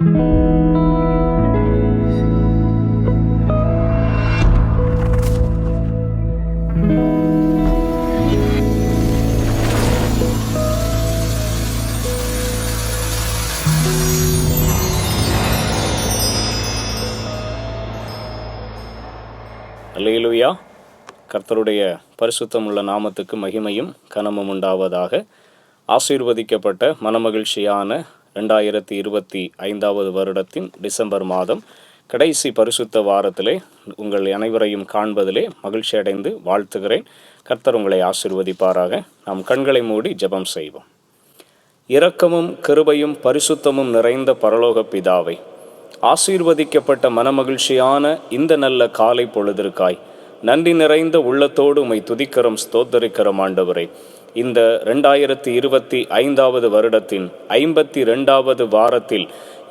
Hallelujah கர்த்தருடைய பரிசுத்தமுள்ள நாமத்துக்கு மகிமையும் கனமும் உண்டாவதாக ஆசீர்வதிக்கப்பட்ட மனமகிழ்ச்சியான ரெண்டாயிரத்தி இருபத்தி ஐந்தாவது வருடத்தின் டிசம்பர் மாதம் கடைசி பரிசுத்த வாரத்திலே உங்கள் அனைவரையும் காண்பதிலே மகிழ்ச்சி அடைந்து வாழ்த்துகிறேன். கர்த்தர் உங்களை ஆசிர்வதிப்பாராக. நாம் கண்களை மூடி ஜெபம் செய்வோம். இரக்கமும் கிருபையும் பரிசுத்தமும் நிறைந்த பரலோக பிதாவை ஆசீர்வதிக்கப்பட்ட மனமகிழ்ச்சியான இந்த நல்ல காலை பொழுதிற்காய் நன்றி நிறைந்த உள்ளத்தோடு உமை துதிக்கிறோம் ஸ்தோத்தரிக்கிறோம் ஆண்டவரே. இந்த ரெண்டாயிரத்தி இருபத்தி ஐந்தாவது வருடத்தின் ஐம்பத்தி ரெண்டாவது வாரத்தில்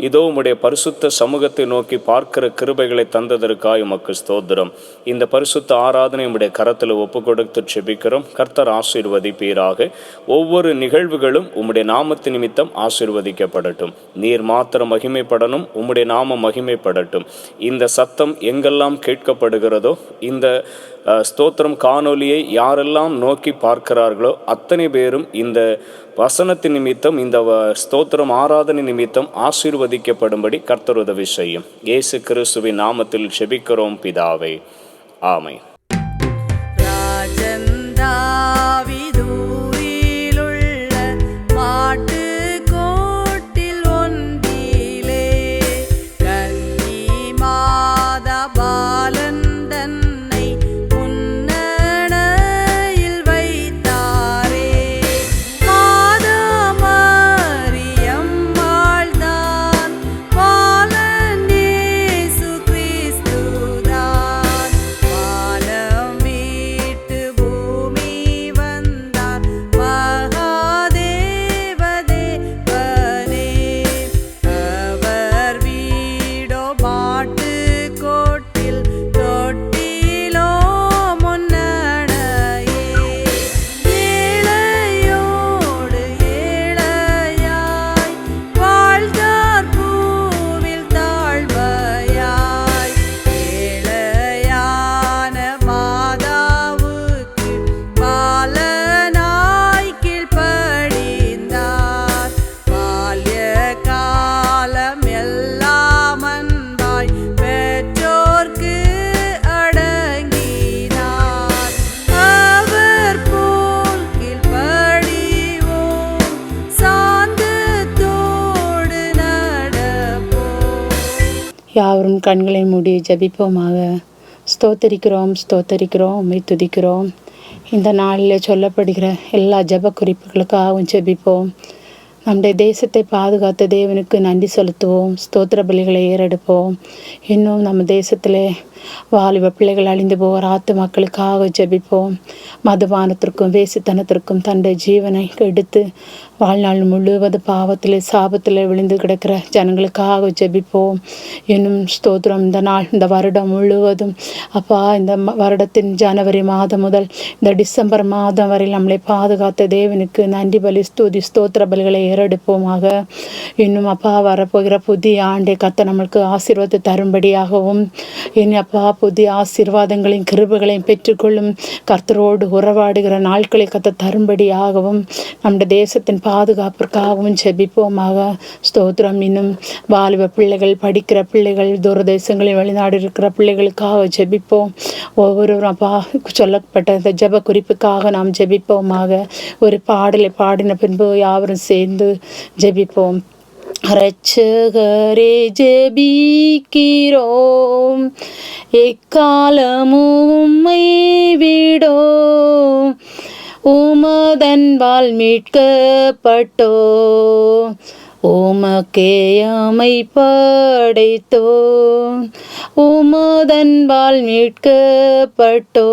இதோ உம்முடைய பரிசுத்த சமூகத்தை நோக்கி பார்க்கிற கிருபைகளை தந்ததற்காய் உமக்கு ஸ்தோத்திரம். இந்த பரிசுத்த ஆராதனை உம்முடைய கரத்தில் ஒப்பு கொடுத்து செபிக்கிறோம். கர்த்தர் ஆசீர்வதிப்பீராக. ஒவ்வொரு நிகழ்வுகளும் உம்முடைய நாமத்து நிமித்தம் ஆசீர்வதிக்கப்படட்டும். நீர் மாத்திரம் மகிமைப்படணும் உம்முடைய நாமம் மகிமைப்படட்டும். இந்த சத்தம் எங்கெல்லாம் கேட்கப்படுகிறதோ இந்த ஸ்தோத்திரம் காணொலியை யாரெல்லாம் நோக்கி பார்க்கிறார்களோ அத்தனை பேரும் இந்த வசனத்தின் நிமித்தம் இந்த வ- ஸ்தோத்திரம் ஆராதனை நிமித்தம் ஆசீர்வதிக்கப்படும்படி கர்த்தர் உதவி செய்யும். இயேசு கிறிஸ்துவின் நாமத்தில் செபிக்கிறோம் பிதாவை. ஆமை யாவரும் கண்களை மூடி ஜபிப்போமாக. ஸ்தோத்தரிக்கிறோம் ஸ்தோத்தரிக்கிறோம் உண்மை துதிக்கிறோம். இந்த நாளில் சொல்லப்படுகிற எல்லா ஜெப குறிப்புகளுக்காகவும் ஜெபிப்போம். நம்முடைய தேசத்தை பாதுகாத்த தேவனுக்கு நன்றி செலுத்துவோம். ஸ்தோத்திர பலிகளை ஏறெடுப்போம். இன்னும் நம்ம தேசத்தில் வாலிப பிள்ளைகள் அழிந்து போகிற ஆத்து மக்களுக்காக ஜபிப்போம். மதுபானத்திற்கும் வேசித்தனத்திற்கும் தன்னுடைய ஜீவனை எடுத்து வாழ்நாள் முழுவதும் பாவத்தில் சாபத்தில் விழுந்து கிடக்கிற ஜனங்களுக்காக ஜெபிப்போம். இன்னும் ஸ்தோத்திரம். இந்த நாள் இந்த வருடம் முழுவதும் அப்பா இந்த வருடத்தின் ஜனவரி மாதம் முதல் இந்த டிசம்பர் மாதம் வரை நம்மளை பாதுகாத்த தேவனுக்கு நன்றி பலி ஸ்தூதி ஸ்தோத்திர பலிகளை ஏறெடுப்போமாக இன்னும் அப்பா வரப்போகிற புதிய ஆண்டை கத்த நம்மளுக்கு ஆசீர்வாதத்தை தரும்படியாகவும் இனி அப்பா புதிய ஆசீர்வாதங்களையும் கிருபுகளையும் பெற்றுக்கொள்ளும் கர்த்தரோடு உறவாடுகிற நாட்களை கத்த தரும்படியாகவும் நம்முடைய தேசத்தின் பாதுகாப்பிற்காகவும் ஜெபிப்போமாக. ஸ்தோத்திரம். இன்னும் வாலிப பிள்ளைகள் படிக்கிற பிள்ளைகள் தூரதேசங்களில் வெளிநாடு இருக்கிற பிள்ளைகளுக்காக ஜெபிப்போம். ஒவ்வொருவரும் அப்பா சொல்லப்பட்ட இந்த ஜெப குறிப்புக்காக நாம் ஜெபிப்போமாக. ஒரு பாடலை பாடின பின்பு யாவரும் சேர்ந்து தொடர்ந்து ஜெபிப்போம். ரட்சகரே ஜெபிக்கிறோம். எக்காலமும் உம்மை விடோம். உமதன்பால் மீட்கப்பட்டோ உமக்கே அமை படைத்தோம். உமதன்பால் மீட்கப்பட்டோ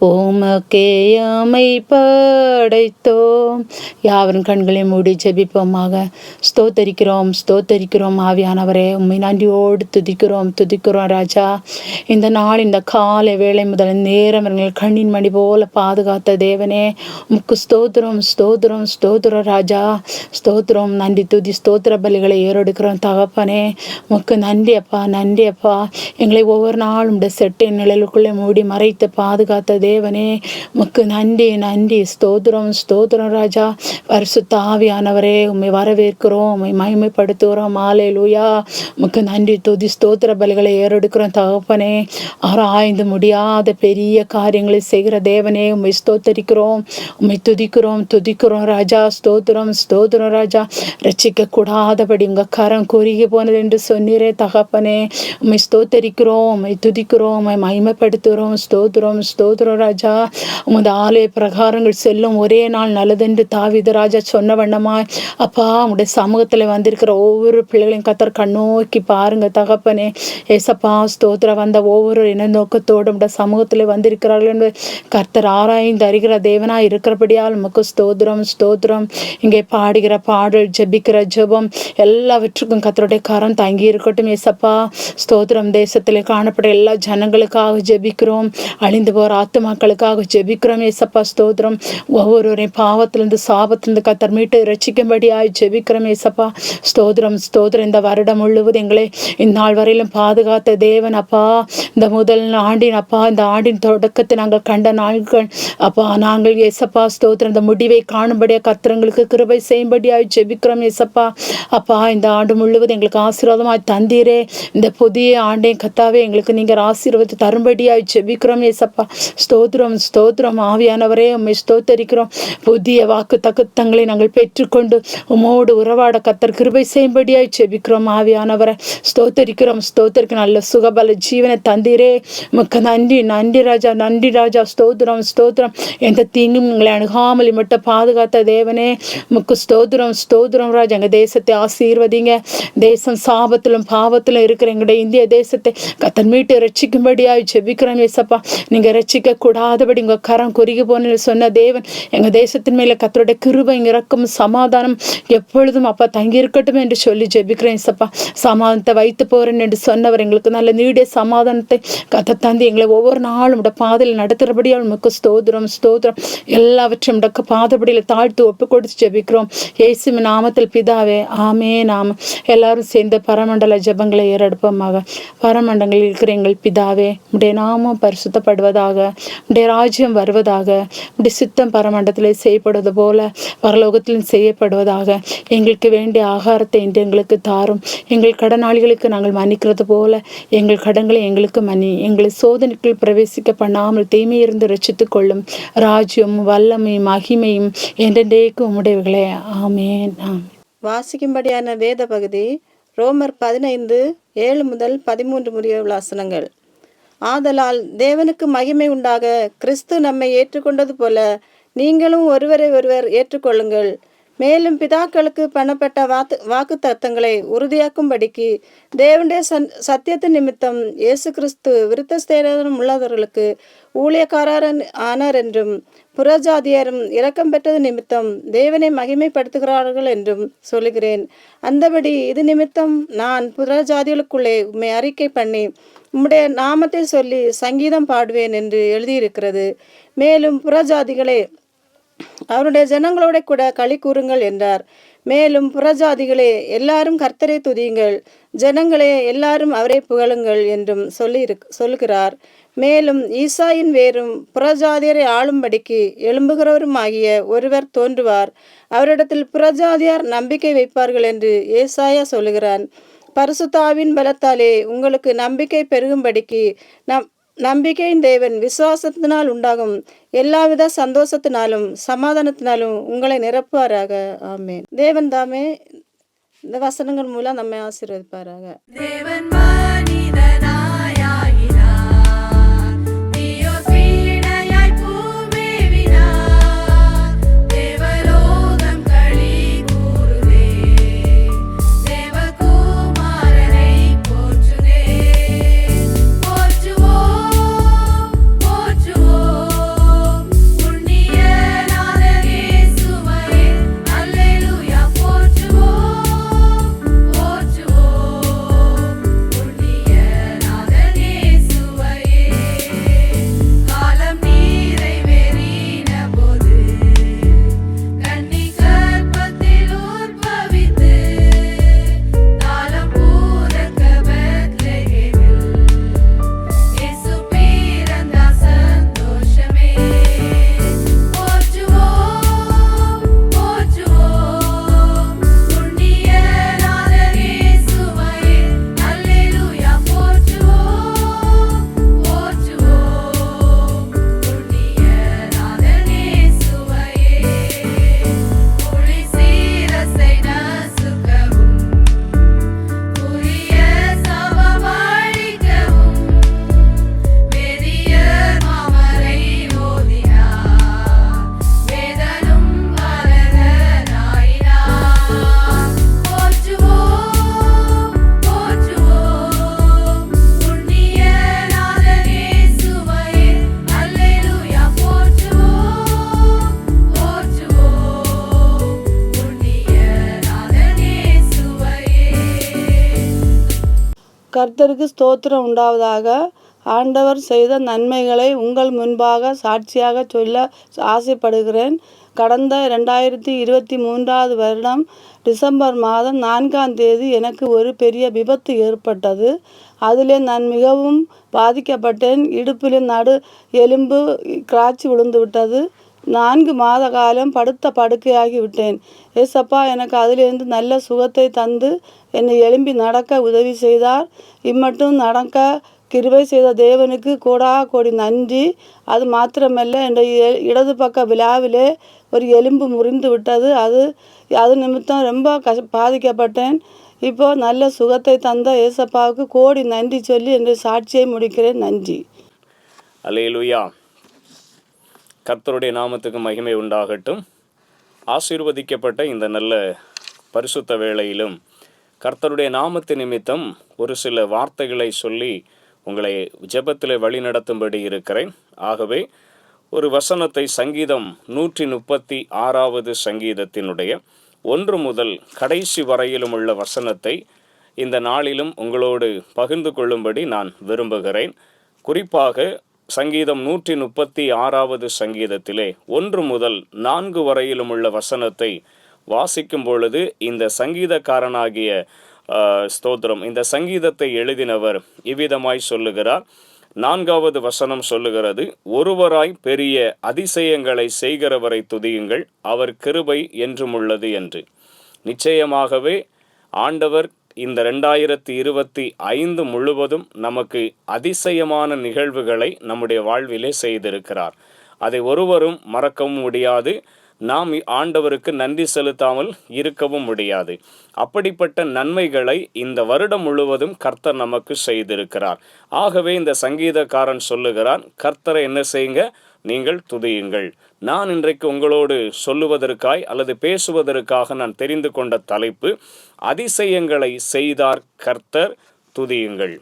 உமக்கே அமை படைத்தோம். யாவரும் கண்களை மூடி ஜெபிப்போமாக. ஸ்தோத்தரிக்கிறோம் ஸ்தோத்தரிக்கிறோம் ஆவியானவரே. உண்மை நன்றியோடு துதிக்கிறோம் துதிக்கிறோம் ராஜா. இந்த நாள் இந்த காலை வேலை முதல் நேரம் எங்கள் கண்ணின் மணி போல பாதுகாத்த தேவனே. முக்கு ஸ்தோத்திரம் ஸ்தோத்திரம் ஸ்தோத்திரம் ராஜா. ஸ்தோத்திரம் நன்றி துதி ஸ்தோத்திர பலிகளை ஏறெடுக்கிறோம் தகப்பனே உமக்கு நன்றி அப்பா நன்றி அப்பா எங்களை ஒவ்வொரு நாளும் இந்த செட்டை நிழலுக்குள்ளே மூடி மறைத்து பாதுகாத்த தேவனே உமக்கு நன்றி நன்றி ஸ்தோத்திரம் ஸ்தோத்திரம் ராஜா பரிசுத்த ஆவியானவரே உண்மை வரவேற்கிறோம் உண்மை மகிமைப்படுத்துகிறோம் மாலை லூயா உமக்கு நன்றி துதி ஸ்தோத்திர பலிகளை ஏறெடுக்கிறோம் தகப்பனே ஆராய்ந்து முடியாத பெரிய காரியங்களை செய்கிற தேவனே உண்மை ஸ்தோத்தரிக்கிறோம் உண்மை துதிக்கிறோம் துதிக்கிறோம் ராஜா ஸ்தோத்திரம் ஸ்தோத்திரம் ராஜா ரட்சிக்க கூடாதபடி உங்க கரம் குறுகி போனது என்று சொன்னீரே தகப்பனே. உண்மை ஸ்தோத்தரிக்கிறோம் உம்மை துதிக்கிறோம் உம்மை மகிமைப்படுத்துகிறோம் ஸ்தோத்திரம் ஸ்தோத்திரம் ராஜா. உமது ஆலய பிரகாரங்கள் செல்லும் ஒரே நாள் நல்லதென்று தாவித ராஜா சொன்ன வண்ணமாய். அப்பா உடைய சமூகத்தில் வந்திருக்கிற ஒவ்வொரு பிள்ளைகளையும் கத்தர் கண்ணோக்கி பாருங்க தகப்பனே. ஏசப்பா ஸ்தோத்திரம் வந்த ஒவ்வொரு இன நோக்கத்தோடு உடைய சமூகத்தில் வந்திருக்கிறார்கள் என்று கர்த்தர் ஆராய்ந்து அறிகிற தேவனாய் இருக்கிறபடியால் நமக்கு ஸ்தோத்திரம் ஸ்தோத்திரம். இங்கே பாடுகிற பாடல் ஜெபிக்கிற ஜெபம் எல்லாவற்றுக்கும் கத்தருடைய கரம் தங்கி இருக்கட்டும் ஏசப்பா. ஸ்தோத்திரம் தேசத்திலே காணப்பட எல்லா ஜனங்களுக்காக ஜெபிக்கிறோம். அழிந்து போகிற ஆத்துமாக்களுக்காக ஜெபிக்கிறோம் ஏசப்பா. ஸ்தோத்திரம். ஒவ்வொருவரையும் பாவத்திலிருந்து சாபத்திலிருந்து கத்தர் மீட்டு ரட்சிக்கும்படியாய் ஜெபிக்கிறோம் ஏசப்பா. ஸ்தோத்திரம் ஸ்தோத்திரம். இந்த வருடம் முழுவதும் எங்களை இந்நாள் வரையிலும் பாதுகாத்த தேவன் அப்பா. இந்த முதல் ஆண்டின் அப்பா. இந்த ஆண்டின் தொடக்கத்தை நாங்கள் கண்ட நாட்கள் அப்பா. நாங்கள் எசப்பா ஸ்தோத்திரம். இந்த முடிவை காணும்படியா கத்திரங்களுக்கு கிருபை செய்யும்படியாக ஜெபிக்கிறோம். ஏசப்பா. அப்பா இந்த ஆண்டு முழுவதும் எங்களுக்கு ஆசீர்வாதமாய் தந்தீரே. இந்த புதிய ஆண்டையும் கத்தாவே எங்களுக்கு நீங்கள் ஆசீர்வத்து தரும்படியாக செபிக்கிறோம் ஏசப்பா. ஸ்தோத்திரம் ஸ்தோத்திரம். ஆவியானவரே உம்மை ஸ்தோத்தரிக்கிறோம். புதிய வாக்கு தகுத்தங்களை நாங்கள் பெற்றுக்கொண்டு உமோடு உறவாட கத்தர் கிருபை செய்யும்படியாக செபிக்கிறோம் ஆவியானவரை ஸ்தோத்தரிக்கிறோம். ஸ்தோத்தரிக்க நல்ல சுகபல ஜீவனை தந்தீரே. மிக்க நன்றி நன்றி ராஜா நன்றி ராஜா. ஸ்தோத்திரம் ஸ்தோத்திரம். எந்த தீங்கும் எங்களை அணுகாமல் மட்டும் பாதுகாத்த தேவனே. முக்கு ஸ்தோத்திரம் ஸ்தோத்திரம். ராஜா. எங்கள் தேசத்தை ஆசீர்வதிங்க. தேசம் சாபத்திலும் பாவத்திலும் இருக்கிற எங்களுடைய இந்திய தேசத்தை கத்தன் மீட்டு ரட்சிக்கும்படியாக ஜெபிக்கிறோம் ஏசப்பா. நீங்கள் ரட்சிக்க கூடாதபடி உங்கள் கரம் குறுகி போன சொன்ன தேவன் எங்கள் தேசத்தின் மேலே கத்தருடைய கிருபை இறக்கும் சமாதானம் எப்பொழுதும் அப்பா தங்கி இருக்கட்டும் என்று சொல்லி ஜெபிக்கிறேன் ஏசப்பா. சமாதானத்தை வைத்து போகிறேன் என்று சொன்னவர் எங்களுக்கு நல்ல நீடிய சமாதானத்தை கத்த தந்து எங்களை ஒவ்வொரு நாளும் உடைய பாதையில் நடத்துகிறபடியால் உமக்கு ஸ்தோதிரம் ஸ்தோதிரம் எல்லாவற்றையும் உடக்க பாதபடியில் தாழ்த்து ஒப்பு கொடுத்து ஜெபிக்கிறோம். இயேசுவின் நாமத்தில் பிதாவே ஆமே நாம எல்லாரும் சேர்ந்து பரமண்டல ஜெபங்களை ஏறெடுப்போமாக. பரமண்டங்களில் இருக்கிற எங்கள் பிதாவே உடைய நாமம் பரிசுத்தப்படுவதாக உடைய ராஜ்யம் வருவதாக உடைய சித்தம் பரமண்டத்தில் செய்யப்படுவது போல பரலோகத்திலும் செய்யப்படுவதாக எங்களுக்கு வேண்டிய ஆகாரத்தை இன்று எங்களுக்கு தாரும். எங்கள் கடனாளிகளுக்கு நாங்கள் மன்னிக்கிறது போல எங்கள் கடன்களை எங்களுக்கு மன்னி. எங்களை சோதனைக்குள் பிரவேசிக்க பண்ணாமல் தீமையிருந்து ரசித்துக் கொள்ளும் ராஜ்யம் வல்லமையும் மகிமையும் என்றென்றேக்கும் உடையவர்களே ஆமேன் ஆமேன். வாசிக்கும்படியான வேத பகுதி ரோமர் பதினைந்து ஏழு முதல் பதிமூன்று முடிய வசனங்கள். ஆதலால் தேவனுக்கு மகிமை உண்டாக கிறிஸ்து நம்மை ஏற்றுக்கொண்டது போல நீங்களும் ஒருவரை ஒருவர் ஏற்றுக்கொள்ளுங்கள். மேலும் பிதாக்களுக்கு பண்ணப்பட்ட வாக்கு வாக்கு தத்தங்களை உறுதியாக்கும்படிக்கு தேவனுடைய சன் சத்தியத்தின் நிமித்தம் இயேசு கிறிஸ்து விருத்த விருத்தஸ்தேரம் உள்ளவர்களுக்கு ஊழியக்காரன் ஆனார் என்றும் புறஜாதியரும் இரக்கம் பெற்றது நிமித்தம் தேவனை மகிமைப்படுத்துகிறார்கள் என்றும் சொல்லுகிறேன். அந்தபடி இது நிமித்தம் நான் புறஜாதிகளுக்குள்ளே உண்மை அறிக்கை பண்ணி உம்முடைய நாமத்தை சொல்லி சங்கீதம் பாடுவேன் என்று எழுதியிருக்கிறது. மேலும் புறஜாதிகளே அவருடைய ஜனங்களோட கூட களி கூறுங்கள் என்றார். மேலும் புறஜாதிகளே எல்லாரும் கர்த்தரை துதியுங்கள். ஜனங்களே எல்லாரும் அவரை புகழுங்கள் என்றும் சொல்லி சொல்லுகிறார். மேலும் ஈசாயின் வேரும் புறஜாதியரை ஆளும்படிக்கு எழும்புகிறவருமாகிய ஒருவர் தோன்றுவார். அவரிடத்தில் புறஜாதியார் நம்பிக்கை வைப்பார்கள் என்று ஏசாயா சொல்லுகிறான். பரிசுத்தாவின் பலத்தாலே உங்களுக்கு நம்பிக்கை பெருகும்படிக்கு நம் நம்பிக்கையின் தேவன் விசுவாசத்தினால் உண்டாகும் எல்லாவித சந்தோஷத்தினாலும் சமாதானத்தினாலும் உங்களை நிரப்புவாராக. ஆமேன். தேவன் தாமே இந்த வசனங்கள் மூலம் நம்மை ஆசீர்வதிப்பாராக. கர்த்தருக்கு ஸ்தோத்திரம் உண்டாவதாக. ஆண்டவர் செய்த நன்மைகளை உங்கள் முன்பாக சாட்சியாக சொல்ல ஆசைப்படுகிறேன். கடந்த ரெண்டாயிரத்தி இருபத்தி மூன்றாவது வருடம் டிசம்பர் மாதம் நான்காம் தேதி எனக்கு ஒரு பெரிய விபத்து ஏற்பட்டது. அதிலே நான் மிகவும் பாதிக்கப்பட்டேன். இடுப்பில் நடு எலும்பு கிராச்சி விழுந்து விட்டது நான்கு மாத காலம் படுத்த படுக்கையாகி விட்டேன். ஏசப்பா எனக்கு அதிலிருந்து நல்ல சுகத்தை தந்து என்னை எழும்பி நடக்க உதவி செய்தார். இம்மட்டும் நடக்க கிருபை செய்த தேவனுக்கு கோடா கோடி நன்றி. அது மாத்திரமல்ல என்னுடைய இடது பக்க விழாவிலே ஒரு எலும்பு முறிந்து விட்டது. அது அது நிமித்தம் ரொம்ப கஷ் பாதிக்கப்பட்டேன். இப்போ நல்ல சுகத்தை தந்த ஏசப்பாவுக்கு கோடி நன்றி சொல்லி என்னுடைய சாட்சியை முடிக்கிறேன். நன்றி. அலையிலுயா கர்த்தருடைய நாமத்துக்கு மகிமை உண்டாகட்டும். ஆசீர்வதிக்கப்பட்ட இந்த நல்ல பரிசுத்த வேளையிலும் கர்த்தருடைய நாமத்து நிமித்தம் ஒரு சில வார்த்தைகளை சொல்லி உங்களை ஜெபத்தில் வழிநடத்தும்படி இருக்கிறேன். ஆகவே ஒரு வசனத்தை சங்கீதம் நூற்றி முப்பத்தி ஆறாவது சங்கீதத்தினுடைய ஒன்று முதல் கடைசி வரையிலும் உள்ள வசனத்தை இந்த நாளிலும் உங்களோடு பகிர்ந்து கொள்ளும்படி நான் விரும்புகிறேன். குறிப்பாக சங்கீதம் நூற்றி முப்பத்தி ஆறாவது சங்கீதத்திலே ஒன்று முதல் நான்கு வரையிலும் உள்ள வசனத்தை வாசிக்கும் பொழுது இந்த சங்கீதக்காரனாகிய ஸ்தோத்திரம் இந்த சங்கீதத்தை எழுதினவர் இவ்விதமாய் சொல்லுகிறார். நான்காவது வசனம் சொல்லுகிறது ஒருவராய் பெரிய அதிசயங்களை செய்கிறவரை துதியுங்கள் அவர் கிருபை என்றும் உள்ளது என்று. நிச்சயமாகவே ஆண்டவர் இந்த ரெண்டாயிரத்தி இருபத்தி ஐந்து முழுவதும் நமக்கு அதிசயமான நிகழ்வுகளை நம்முடைய வாழ்விலே செய்திருக்கிறார். அதை ஒருவரும் மறக்கவும் முடியாது. நாம் ஆண்டவருக்கு நன்றி செலுத்தாமல் இருக்கவும் முடியாது. அப்படிப்பட்ட நன்மைகளை இந்த வருடம் முழுவதும் கர்த்தர் நமக்கு செய்திருக்கிறார். ஆகவே இந்த சங்கீதக்காரன் சொல்லுகிறான் கர்த்தரை என்ன செய்யுங்க? நீங்கள் துதியுங்கள். நான் இன்றைக்கு உங்களோடு சொல்லுவதற்காய் அல்லது பேசுவதற்காக நான் தெரிந்து கொண்ட தலைப்பு அதிசயங்களை செய்தார் கர்த்தர் துதியுங்கள்.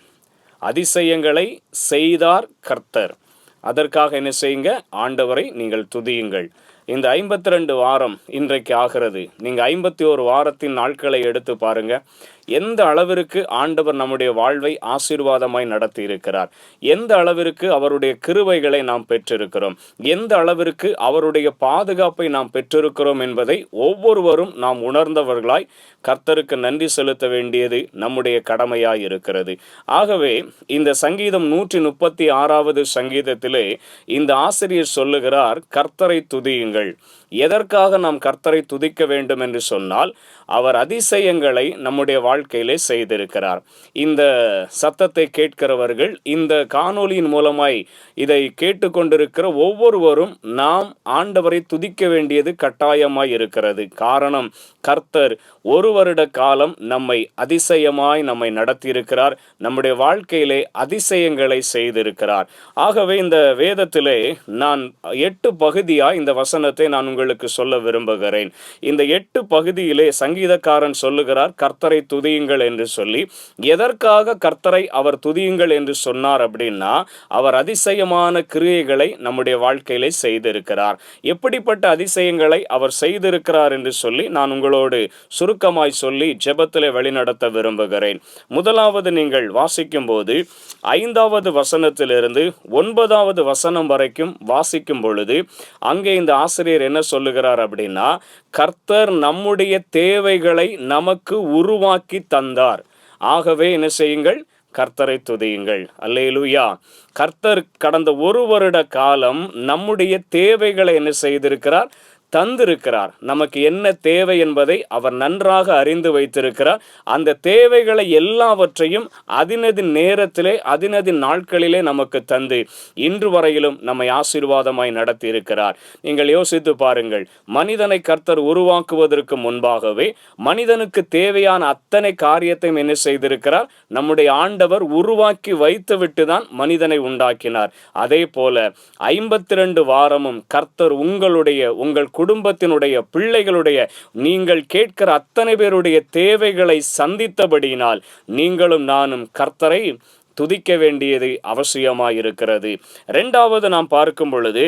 அதிசயங்களை செய்தார் கர்த்தர். அதற்காக என்ன செய்யுங்க? ஆண்டவரை நீங்கள் துதியுங்கள். இந்த ஐம்பத்தி ரெண்டு வாரம் இன்றைக்கு ஆகிறது. நீங்கள் ஐம்பத்தி ஒரு வாரத்தின் நாட்களை எடுத்து பாருங்க. எந்த அளவிற்கு ஆண்டவர் நம்முடைய வாழ்வை ஆசீர்வாதமாய் நடத்தி இருக்கிறார் எந்த அளவிற்கு அவருடைய கிருவைகளை நாம் பெற்றிருக்கிறோம்? எந்த அளவிற்கு அவருடைய பாதுகாப்பை நாம் பெற்றிருக்கிறோம் என்பதை ஒவ்வொருவரும் நாம் உணர்ந்தவர்களாய் கர்த்தருக்கு நன்றி செலுத்த வேண்டியது நம்முடைய கடமையாய் இருக்கிறது. ஆகவே இந்த சங்கீதம் நூற்றி முப்பத்தி ஆறாவது சங்கீதத்திலே இந்த ஆசிரியர் சொல்லுகிறார் கர்த்தரை துதியுங்கள். எதற்காக நாம் கர்த்தரை துதிக்க வேண்டும் என்று சொன்னால் அவர் அதிசயங்களை நம்முடைய வாழ்க்கையிலே செய்திருக்கிறார். இந்த சத்தத்தை கேட்கிறவர்கள் இந்த காணொலியின் மூலமாய் இதை கேட்டுக்கொண்டிருக்கிற ஒவ்வொருவரும் நாம் ஆண்டவரை துதிக்க வேண்டியது கட்டாயமாய் இருக்கிறது. காரணம் கர்த்தர் ஒரு வருட காலம் நம்மை அதிசயமாய் நம்மை நடத்தியிருக்கிறார். நம்முடைய வாழ்க்கையிலே அதிசயங்களை செய்திருக்கிறார். ஆகவே இந்த வேதத்திலே நான் எட்டு பகுதியாய் இந்த வசனத்தை நான் உங்களுக்கு சொல்ல விரும்புகிறேன். இந்த எட்டு பகுதியிலே சங்கீதக்காரன் சொல்லுகிறார் கர்த்தரை துதியுங்கள் என்று சொல்லி எதற்காக கர்த்தரை அவர் துதியுங்கள் என்று சொன்னார் அப்படின்னா அவர் அதிசயமான கிரியைகளை நம்முடைய வாழ்க்கையிலே செய்திருக்கிறார். எப்படிப்பட்ட அதிசயங்களை அவர் செய்திருக்கிறார் என்று சொல்லி நான் உங்களோடு சுருக்கமாய் சொல்லி ஜெபத்திலே வழிநடத்த விரும்புகிறேன். முதலாவது நீங்கள் வாசிக்கும் போது ஐந்தாவது வசனத்திலிருந்து ஒன்பதாவது வசனம் வரைக்கும் வாசிக்கும் பொழுது அங்கே இந்த ஆசிரியர் என்ன சொல்லுகிறார் அப்படின்னா கர்த்தர் நம்முடைய தேவைகளை நமக்கு உருவாக்கி தந்தார். ஆகவே என்ன செய்யுங்கள்? கர்த்தரை துதியுங்கள். அல்லேலூயா. கர்த்தர் கடந்த ஒரு வருட காலம் நம்முடைய தேவைகளை என்ன செய்திருக்கிறார்? தந்திருக்கிறார். நமக்கு என்ன தேவை என்பதை அவர் நன்றாக அறிந்து வைத்திருக்கிறார். அந்த தேவைகளை எல்லாவற்றையும் அதினது நேரத்திலே அதினது நாட்களிலே நமக்கு தந்து இன்று வரையிலும் நம்மை ஆசீர்வாதமாய் நடத்தி இருக்கிறார் நீங்கள் யோசித்து பாருங்கள் மனிதனை கர்த்தர் உருவாக்குவதற்கு முன்பாகவே மனிதனுக்கு தேவையான அத்தனை காரியத்தையும் என்ன செய்திருக்கிறார்? நம்முடைய ஆண்டவர் உருவாக்கி வைத்துவிட்டு தான் மனிதனை உண்டாக்கினார். அதே போல ஐம்பத்தி ரெண்டு வாரமும் கர்த்தர் உங்களுடைய உங்கள் குடும்பத்தினுடைய பிள்ளைகளுடைய நீங்கள் கேட்கிற அத்தனை பேருடைய தேவைகளை சந்தித்தபடியினால் நீங்களும் நானும் கர்த்தரை துதிக்க வேண்டியது அவசியமாயிருக்கிறது. ரெண்டாவது நாம் பார்க்கும் பொழுது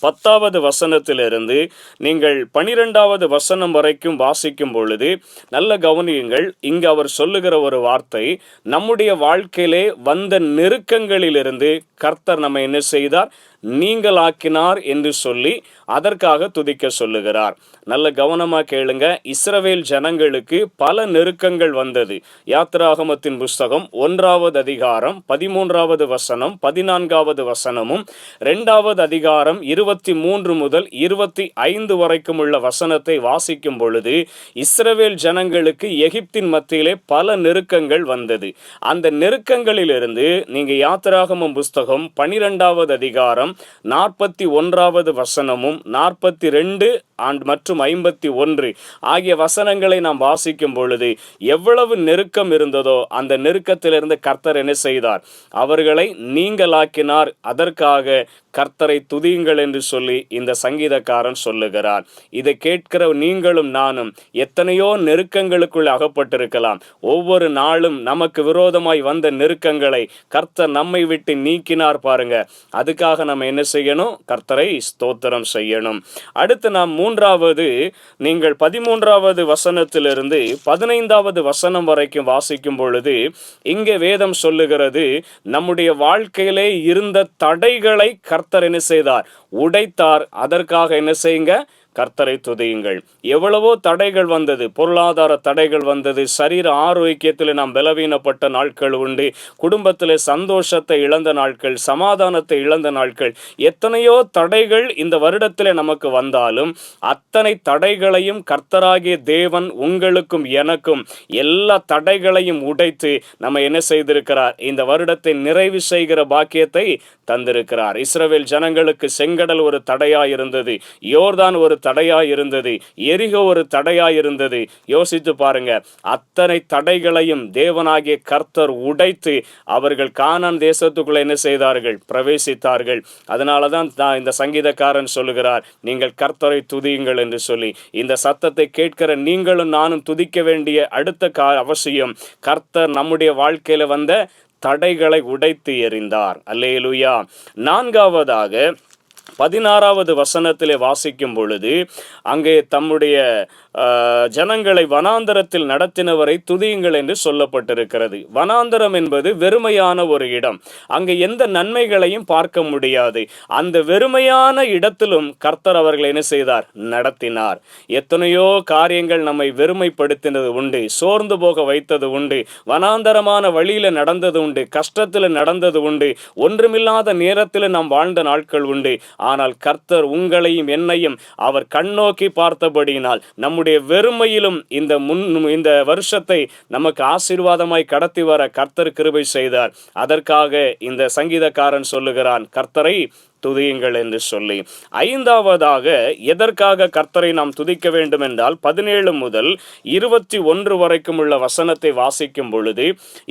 பத்தாவது வசனத்திலிருந்து நீங்கள் பனிரெண்டாவது வசனம் வரைக்கும் வாசிக்கும் பொழுது நல்ல கவனியுங்கள் இங்கு அவர் சொல்லுகிற ஒரு வார்த்தை நம்முடைய வாழ்க்கையிலே வந்த நெருக்கங்களிலிருந்து கர்த்தர் நம்ம என்ன செய்தார்? நீங்களாக்கினார் என்று சொல்லி அதற்காக துதிக்க சொல்லுகிறார். நல்ல கவனமாக கேளுங்க. இஸ்ரவேல் ஜனங்களுக்கு பல நெருக்கங்கள் வந்தது. யாத்ராகமத்தின் புஸ்தகம் ஒன்றாவது அதிகாரம் பதிமூன்றாவது வசனம் பதினான்காவது வசனமும் ரெண்டாவது அதிகாரம் இருபத்தி மூன்று முதல் இருபத்தி ஐந்து வரைக்கும் உள்ள வசனத்தை வாசிக்கும் பொழுது இஸ்ரவேல் ஜனங்களுக்கு எகிப்தின் மத்தியிலே பல நெருக்கங்கள் வந்தது. அந்த நெருக்கங்களிலிருந்து நீங்கள் யாத்ராகமம் புஸ்தகம் பனிரெண்டாவது அதிகாரம் நாற்பத்தி ஒன்றாவது வசனமும் நாற்பத்தி ரெண்டு ஆண்ட் மற்றும் ஐம்பத்தி ஒன்று ஆகிய வசனங்களை நாம் வாசிக்கும் பொழுது எவ்வளவு நெருக்கம் இருந்ததோ அந்த நெருக்கத்திலிருந்து கர்த்தர் என்ன செய்தார்? அவர்களை நீங்களாக்கினார் அதற்காக கர்த்தரை துதியுங்கள் என்று சொல்லி இந்த சங்கீதக்காரன் சொல்லுகிறார் இதை கேட்கிற நீங்களும் நானும் எத்தனையோ நெருக்கங்களுக்குள் அகப்பட்டிருக்கலாம். ஒவ்வொரு நாளும் நமக்கு விரோதமாய் வந்த நெருக்கங்களை கர்த்தர் நம்மை விட்டு நீக்கினார் பாருங்க. அதுக்காக நம்ம என்ன செய்யணும்? கர்த்தரை ஸ்தோத்திரம் செய்யணும். அடுத்து நாம் மூன்றாவது நீங்கள் பதிமூன்றாவது வசனத்திலிருந்து பதினைந்தாவது வசனம் வரைக்கும் வாசிக்கும் பொழுது இங்கே வேதம் சொல்லுகிறது நம்முடைய வாழ்க்கையிலே இருந்த தடைகளை கர்த்தர் என்ன செய்தார்? உடைத்தார். அதற்காக என்ன செய்யுங்க? கர்த்தரை துதியுங்கள். எவ்வளவோ தடைகள் வந்தது பொருளாதார தடைகள் வந்தது சரீர ஆரோக்கியத்தில் நாம் பலவீனப்பட்ட நாட்கள் உண்டு குடும்பத்தில் சந்தோஷத்தை இழந்த நாட்கள் சமாதானத்தை இழந்த நாட்கள் எத்தனையோ தடைகள் இந்த வருடத்தில் நமக்கு வந்தாலும் அத்தனை தடைகளையும் கர்த்தராகிய தேவன் உங்களுக்கும் எனக்கும் எல்லா தடைகளையும் உடைத்து நம்ம என்ன செய்திருக்கிறார்? இந்த வருடத்தை நிறைவு செய்கிற பாக்கியத்தை தந்திருக்கிறார். இஸ்ரவேல் ஜனங்களுக்கு செங்கடல் ஒரு தடையாய் இருந்தது யோர்தான் ஒரு தடையாய் இருந்தது எரிகோ ஒரு தடையாய் இருந்தது யோசித்து பாருங்க அத்தனை தடைகளையும் தேவனாகிய கர்த்தர் உடைத்து அவர்கள் கானான் தேசத்துக்குள்ள என்ன செய்தார்கள்? பிரவேசித்தார்கள். அதனால தான் நான் இந்த சங்கீதக்காரன் சொல்லுகிறார் நீங்கள் கர்த்தரை துதியுங்கள் என்று சொல்லி. இந்த சத்தத்தை கேட்கிற நீங்களும் நானும் துதிக்க வேண்டிய அடுத்த கா அவசியம் கர்த்தர் நம்முடைய வாழ்க்கையில் வந்த தடைகளை உடைத்து எறிந்தார். அல்லேலுயா. நான்காவதாக பதினாறாவது வசனத்திலே வாசிக்கும் பொழுது அங்கே தம்முடைய ஜனங்களை வனாந்தரத்தில் நடத்தினவரை துதியுங்கள் என்று சொல்லப்பட்டிருக்கிறது. வனாந்தரம் என்பது வெறுமையான ஒரு இடம். அங்கே எந்த நன்மைகளையும் பார்க்க முடியாது. அந்த வெறுமையான இடத்திலும் கர்த்தர் அவர்களை என்ன செய்தார்? நடத்தினார். எத்தனையோ காரியங்கள் நம்மை வெறுமைப்படுத்தினது உண்டு சோர்ந்து போக வைத்தது உண்டு வனாந்தரமான வழியில நடந்தது உண்டு கஷ்டத்தில் நடந்தது உண்டு ஒன்றுமில்லாத நேரத்தில் நாம் வாழ்ந்த நாட்கள் உண்டு. ஆனால் கர்த்தர் உங்களையும் என்னையும் அவர் கண்ணோக்கி பார்த்தபடியினால் நம்முடைய வெறுமையிலும் இந்த முன் இந்த வருஷத்தை நமக்கு ஆசீர்வாதமாய் கடத்தி வர கர்த்தர் கிருபை செய்தார். அதற்காக இந்த சங்கீதக்காரன் சொல்லுகிறான் கர்த்தரை துதியுங்கள் என்று சொல்லி. ஐந்தாவதாக எதற்காக கர்த்தரை நாம் துதிக்க வேண்டும் என்றால் பதினேழு முதல் இருபத்தி ஒன்று வரைக்கும் உள்ள வசனத்தை வாசிக்கும் பொழுது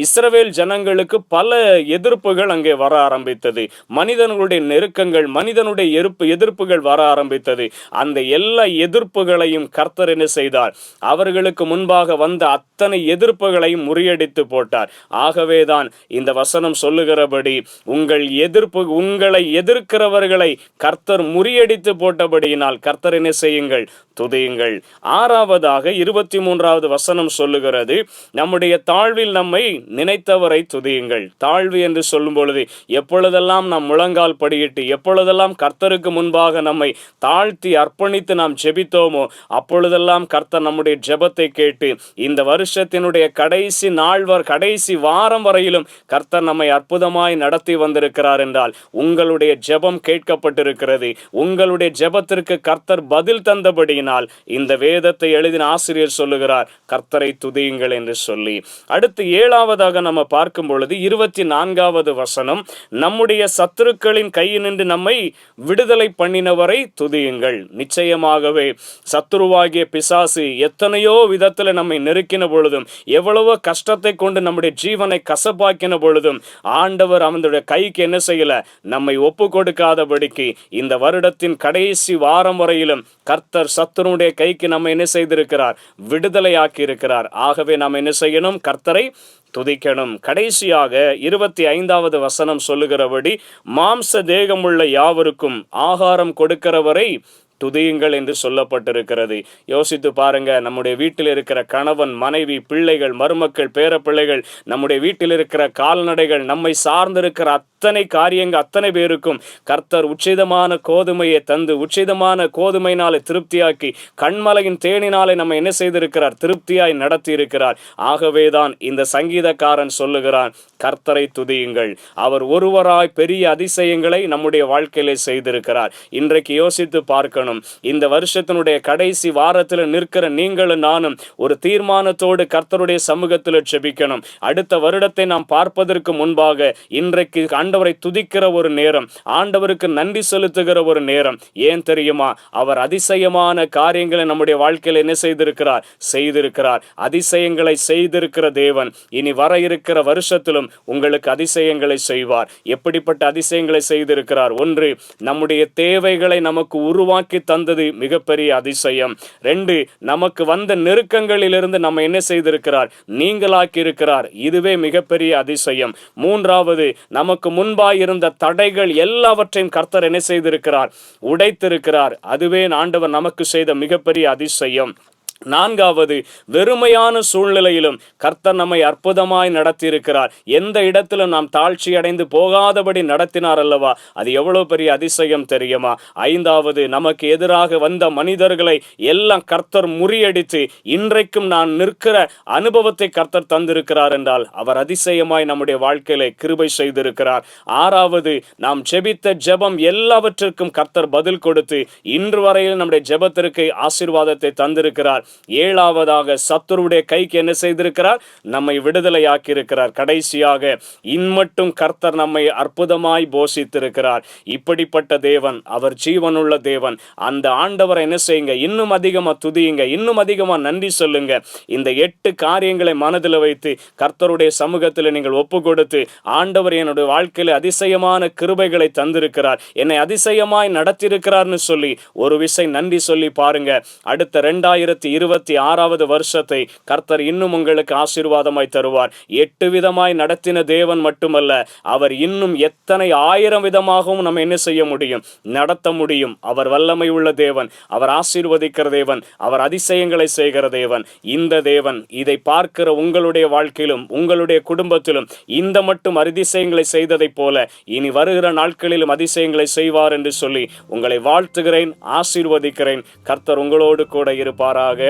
இஸ்ரவேல் ஜனங்களுக்கு பல எதிர்ப்புகள் அங்கே வர ஆரம்பித்தது. மனிதனுடைய நெருக்கங்கள் மனிதனுடைய எதிர்ப்பு எதிர்ப்புகள் வர ஆரம்பித்தது. அந்த எல்லா எதிர்ப்புகளையும் கர்த்தர் என்ன செய்தார்? அவர்களுக்கு முன்பாக வந்த அத்தனை எதிர்ப்புகளையும் முறியடித்து போட்டார். ஆகவேதான் இந்த வசனம் சொல்லுகிறபடி உங்கள் எதிர்ப்பு உங்களை எதிர்க்கிற எதிர்க்கிறவர்களை கர்த்தர் முறியடித்து போட்டபடியினால் கர்த்தர் என்ன செய்யுங்கள்? துதியுங்கள். ஆறாவதாக இருபத்தி மூன்றாவது வசனம் சொல்லுகிறது நம்முடைய தாழ்வில் நம்மை நினைத்தவரை துதியுங்கள். தாழ்வு என்று சொல்லும் பொழுது எப்பொழுதெல்லாம் நாம் முழங்கால் படியிட்டு எப்பொழுதெல்லாம் கர்த்தருக்கு முன்பாக நம்மை தாழ்த்தி அர்ப்பணித்து நாம் ஜெபித்தோமோ அப்பொழுதெல்லாம் கர்த்தர் நம்முடைய ஜெபத்தை கேட்டு இந்த வருஷத்தினுடைய கடைசி நாள்வர் கடைசி வாரம் வரையிலும் கர்த்தர் நம்மை அற்புதமாய் நடத்தி வந்திருக்கிறார் என்றால் உங்களுடைய ஜெபம் கேட்கப்பட்டிருக்கிறது. உங்களுடைய ஜெபத்திற்கு கர்த்தர் பதில் தந்தபடியினால் இந்த வேதத்தை எழுதின ஆசிரியர் சொல்லுகிறார் கர்த்தரை துதியுங்கள் என்று சொல்லி. அடுத்து ஏழாவதாக நம்ம பார்க்கும் பொழுது இருபத்தி நான்காவது வசனம் நம்முடைய சத்துருக்களின் கையினின்று நம்மை விடுதலை பண்ணினவரை துதியுங்கள். நிச்சயமாகவே சத்துருவாகிய பிசாசு எத்தனையோ விதத்தில் நம்மை நெருக்கின பொழுதும் எவ்வளவோ கஷ்டத்தை கொண்டு நம்முடைய ஜீவனை கசப்பாக்கின பொழுதும் ஆண்டவர் அவனுடைய கைக்கு என்ன செய்யல நம்மை ஒப்பு கொடுக்க கொடுக்காதபடிக்கு இந்த வருடத்தின் கடைசி வாரம் வரையிலும் கர்த்தர் சத்துருடைய கைக்கு நம்ம என்ன செய்திருக்கிறார்? விடுதலையாக்கி இருக்கிறார் ஆகவே நாம் என்ன செய்யணும்? கர்த்தரை துதிக்கணும். கடைசியாக இருபத்தி ஐந்தாவது வசனம் சொல்லுகிறபடி மாம்ச தேகமுள்ள யாவருக்கும் ஆகாரம் கொடுக்கிறவரை துதியுங்கள் என்று சொல்லப்பட்டிருக்கிறது. யோசித்து பாருங்க நம்முடைய வீட்டில் இருக்கிற கணவன் மனைவி பிள்ளைகள் மருமக்கள் பேரப்பிள்ளைகள் நம்முடைய வீட்டில் இருக்கிற கால்நடைகள் நம்மை சார்ந்திருக்கிற அத்தனை காரியங்கள் அத்தனை பேருக்கும் கர்த்தர் உச்சிதமான கோதுமையை தந்து உச்சிதமான கோதுமையினாலே திருப்தியாக்கி கண்மலையின் தேனினாலே நம்ம என்ன செய்திருக்கிறார்? திருப்தியாய் நடத்தி இருக்கிறார் ஆகவேதான் இந்த சங்கீதக்காரன் சொல்லுகிறான் கர்த்தரை துதியுங்கள். அவர் ஒருவராய் பெரிய அதிசயங்களை நம்முடைய வாழ்க்கையிலே செய்திருக்கிறார். இன்றைக்கு யோசித்து பார்க்கணும் இந்த வருஷத்தினுடைய கடைசி வாரத்தில் நிற்கிற நீங்களும் நானும் ஒரு தீர்மானத்தோடு கர்த்தருடைய சமூகத்தில் செபிக்கணும் அடுத்த வருடத்தை நாம் பார்ப்பதற்கு முன்பாக இன்றைக்கு ஆண்டவரை துதிக்கிற ஒரு நேரம் ஆண்டவருக்கு நன்றி செலுத்துகிற ஒரு நேரம். ஏன் தெரியுமா? அவர் அதிசயமான காரியங்களை நம்முடைய வாழ்க்கையில் என்ன செய்திருக்கிறார்? செய்திருக்கிறார். அதிசயங்களை செய்திருக்கிற தேவன் இனி வர இருக்கிற வருஷத்திலும் உங்களுக்கு அதிசயங்களை செய்வார். எப்படிப்பட்ட அதிசயங்களை செய்திருக்கிறார்? ஒன்று நம்முடைய தேவைகளை நமக்கு உருவாக்கி தந்தது மிகப்பெரிய அதிசயம். ரெண்டு நமக்கு வந்த நெருக்கங்களிலிருந்து நம்ம என்ன செய்திருக்கிறார்? நீங்களாக்கி இருக்கிறார் இதுவே மிகப்பெரிய அதிசயம். மூன்றாவது நமக்கு முன்பாய் இருந்த தடைகள் எல்லாவற்றையும் கர்த்தர் என்ன செய்திருக்கிறார்? உடைத்திருக்கிறார். அதுவே ஆண்டவர் நமக்கு செய்த மிகப்பெரிய அதிசயம். நான்காவது வெறுமையான சூழ்நிலையிலும் கர்த்தர் நம்மை அற்புதமாய் நடத்தியிருக்கிறார். எந்த இடத்திலும் நாம் தாழ்ச்சி அடைந்து போகாதபடி நடத்தினார் அல்லவா? அது எவ்வளவு பெரிய அதிசயம் தெரியுமா? ஐந்தாவது நமக்கு எதிராக வந்த மனிதர்களை எல்லாம் கர்த்தர் முறியடித்து இன்றைக்கும் நான் நிற்கிற அனுபவத்தை கர்த்தர் தந்திருக்கிறார் என்றால் அவர் அதிசயமாய் நம்முடைய வாழ்க்கையில கிருபை செய்திருக்கிறார். ஆறாவது நாம் ஜெபித்த ஜெபம் எல்லாவற்றிற்கும் கர்த்தர் பதில் கொடுத்து இன்று வரையில் நம்முடைய ஜெபத்திற்கு ஆசீர்வாதத்தை தந்திருக்கிறார். ஏழாவதாக சத்துருடைய கைக்கு என்ன செய்திருக்கிறார்? நம்மை விடுதலையாக்கி இருக்கிறார் கடைசியாக இன்மட்டும் கர்த்தர் நம்மை அற்புதமாய் போஷித்திருக்கிறார். இப்படிப்பட்ட தேவன் அவர் ஜீவனுள்ள தேவன். அந்த ஆண்டவரை என்ன செய்யுங்க? இன்னும் அதிகமா துதியுங்க. இன்னும் அதிகமா நன்றி சொல்லுங்க. இந்த எட்டு காரியங்களை மனதில் வைத்து கர்த்தருடைய சமூகத்தில் நீங்கள் ஒப்பு கொடுத்து ஆண்டவர் என்னுடைய வாழ்க்கையில அதிசயமான கிருபைகளை தந்திருக்கிறார். என்னை அதிசயமாய் நடத்தியிருக்கிறார்னு சொல்லி ஒரு விசை நன்றி சொல்லி பாருங்க. அடுத்த ரெண்டாயிரத்தி இருபத்தி ஆறாவது வருஷத்தை கர்த்தர் இன்னும் உங்களுக்கு ஆசீர்வாதமாய் தருவார். எட்டு விதமாய் நடத்தின தேவன் மட்டுமல்ல அவர் இன்னும் எத்தனை ஆயிரம் விதமாகவும் நம்ம என்ன செய்ய முடியும்? நடத்த முடியும். அவர் வல்லமை உள்ள தேவன் அவர் ஆசீர்வதிக்கிற தேவன் அவர் அதிசயங்களை செய்கிற தேவன். இந்த தேவன் இதை பார்க்கிற உங்களுடைய வாழ்க்கையிலும் உங்களுடைய குடும்பத்திலும் இந்த மட்டும் அதிசயங்களை செய்ததைப் போல இனி வருகிற நாட்களிலும் அதிசயங்களை செய்வார் என்று சொல்லி உங்களை வாழ்த்துகிறேன் ஆசீர்வதிக்கிறேன். கர்த்தர் உங்களோடு கூட இருப்பாராக.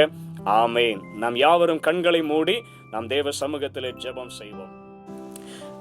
ஆமேன். நாம் யாவரும் கண்களை மூடி நாம் தேவ சமூகத்திலே ஜெபம் செய்வோம்.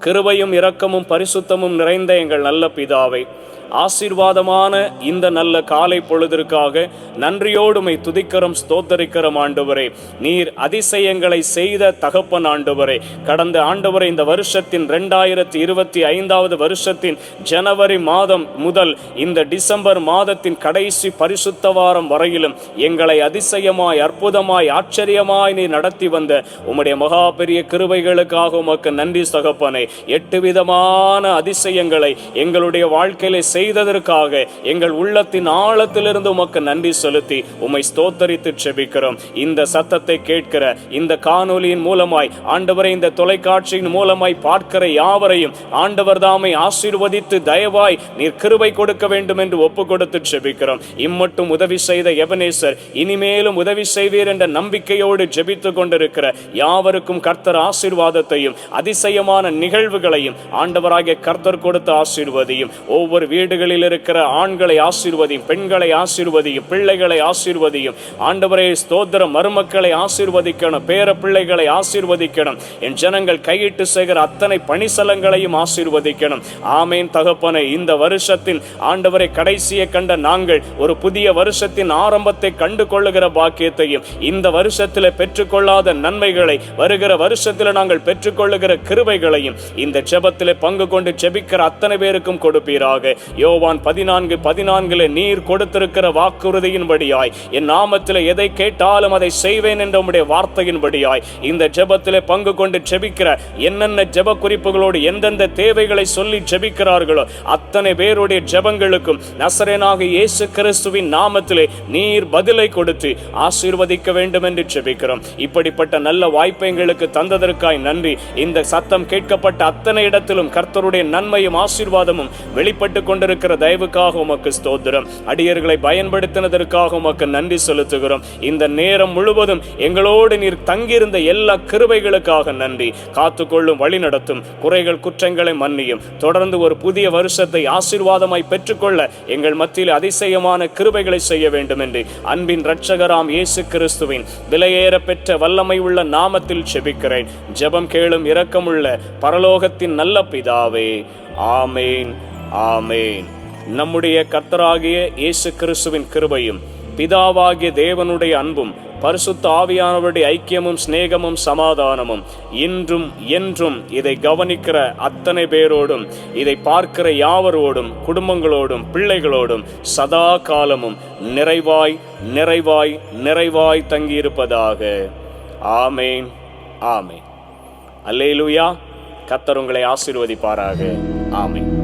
கிருபையும் இரக்கமும் பரிசுத்தமும் நிறைந்த எங்கள் நல்ல பிதாவை ஆசீர்வாதமான இந்த நல்ல காலை பொழுதிற்காக நன்றியோடுமை துதிக்கிறோம் ஸ்தோத்தரிக்கிறோம் ஆண்டவரே. நீர் அதிசயங்களை செய்த தகப்பன் ஆண்டவரே. கடந்த ஆண்டவரே இந்த வருஷத்தின் ரெண்டாயிரத்தி இருபத்தி ஐந்தாவது வருஷத்தின் ஜனவரி மாதம் முதல் இந்த டிசம்பர் மாதத்தின் கடைசி பரிசுத்த வாரம் வரையிலும் எங்களை அதிசயமாய் அற்புதமாய் ஆச்சரியமாய் நீ நடத்தி வந்த உம்முடைய மகா பெரிய கிருபைகளுக்காக உமக்கு நன்றி சகப்பனை. எட்டு விதமான அதிசயங்களை எங்களுடைய வாழ்க்கையில செய்ததற்காக எங்கள் உள்ளத்தின் ஆழத்திலிருந்து உமக்கு நன்றி செலுத்தி உம்மை ஸ்தோத்தரித்து செபிக்கிறோம். இந்த சத்தத்தை கேட்கிற இந்த காணொலியின் மூலமாய் ஆண்டவரை இந்த தொலைக்காட்சியின் மூலமாய் பார்க்கிற யாவரையும் ஆண்டவர் தாமை ஆசீர்வதித்து தயவாய் நீர் கிருபை கொடுக்க வேண்டும் என்று ஒப்பு கொடுத்து செபிக்கிறோம். இம்மட்டும் உதவி செய்த எவனேசர் இனிமேலும் உதவி செய்வீர் என்ற நம்பிக்கையோடு ஜெபித்து கொண்டிருக்கிற யாவருக்கும் கர்த்தர் ஆசீர்வாதத்தையும் அதிசயமான நிகழ்வுகளையும் ஆண்டவராகிய கர்த்தர் கொடுத்து ஆசீர்வதியும் ஒவ்வொரு வீடுகளில் இருக்கிற ஆண்களை ஆசீர்வதியும் பெண்களை ஆசீர்வதியும் பிள்ளைகளை ஆசீர்வதியும். ஆண்டவரே ஸ்தோத்திர மருமக்களை ஆசீர்வதிக்கணும் பேர பிள்ளைகளை ஆசீர்வதிக்கணும். என் ஜனங்கள் கையிட்டு செய்கிற அத்தனை பணிசலங்களையும் ஆசீர்வதிக்கணும். ஆமேன் தகப்பனை. இந்த வருஷத்தின் ஆண்டவரை கடைசியை கண்ட நாங்கள் ஒரு புதிய வருஷத்தின் ஆரம்பத்தை கண்டு கொள்ளுகிற பாக்கியத்தையும் இந்த வருஷத்தில் பெற்றுக்கொள்ளாத நன்மைகளை வருகிற வருஷத்தில் நாங்கள் பெற்றுக்கொள்ளுகிற கிருபைகளையும் இந்த செபத்தில் பங்கு கொண்டு ஜெபிக்கிற அத்தனை பேருக்கும் கொடுப்பீராக. யோவான் பதினான்கு பதினான்குல நீர் கொடுத்திருக்கிற வாக்குறுதியின்படியாய் என் நாமத்தில் எதை கேட்டாலும் அதை செய்வேன் என்ற உடைய வார்த்தையின்படியாய் இந்த ஜெபத்தில் பங்கு கொண்டு ஜெபிக்கிற என்னென்ன ஜெப குறிப்புகளோடு எந்தெந்த தேவைகளை சொல்லி ஜெபிக்கிறார்களோ அத்தனை பேருடைய ஜெபங்களுக்கும் நசரேனாக இயேசு கிறிஸ்துவின் நாமத்திலே நீர் பதிலை கொடுத்து ஆசீர்வதிக்க வேண்டும் என்று ஜெபிக்கிறோம். இப்படிப்பட்ட நல்ல வாய்ப்பை எங்களுக்கு தந்ததற்காய் நன்றி. இந்த சத்தம் கேட்கப்பட்ட அத்தனை இடத்திலும் கர்த்தருடைய நன்மையும் ஆசீர்வாதமும் வெளிப்பட்டு கொண்டிருக்கிற தயவுக்காக உமக்கு ஸ்தோத்திரம். அடியர்களை பயன்படுத்தினதற்காக உமக்கு நன்றி செலுத்துகிறோம். இந்த நேரம் முழுவதும் எங்களோடு நீர் தங்கியிருந்த எல்லா கிருபைகளுக்காக நன்றி. காத்துக்கொள்ளும் வழி நடத்தும். குறைகள் குற்றங்களை மன்னியும். தொடர்ந்து ஒரு புதிய வருஷத்தை ஆசீர்வாதமாய் பெற்றுக்கொள்ள எங்கள் மத்தியில் அதிசயமான கிருபைகளை செய்ய வேண்டும் என்று அன்பின் இரட்சகராம் இயேசு கிறிஸ்துவின் விலையேற பெற்ற வல்லமை உள்ள நாமத்தில் செபிக்கிறேன். ஜெபம் கேளும் இரக்கமுள்ள பரலோகத்தின் நல்ல பிதாவே. ஆமேன். ஆமேன். நம்முடைய கர்த்தராகிய இயேசு கிறிஸ்துவின் கிருபையும் பிதாவாகிய தேவனுடைய அன்பும் பரிசுத்த ஆவியானவருடைய ஐக்கியமும் சிநேகமும் சமாதானமும் இன்றும் என்றும் இதை கவனிக்கிற அத்தனை பேரோடும் இதை பார்க்கிற யாவரோடும் குடும்பங்களோடும் பிள்ளைகளோடும் சதா காலமும் நிறைவாய் நிறைவாய் நிறைவாய் தங்கியிருப்பதாக. ஆமேன். ஆமேன். அல்லேலூயா. கத்தர் உங்களை ஆசீர்வதிப்பாராக. ஆமேன்.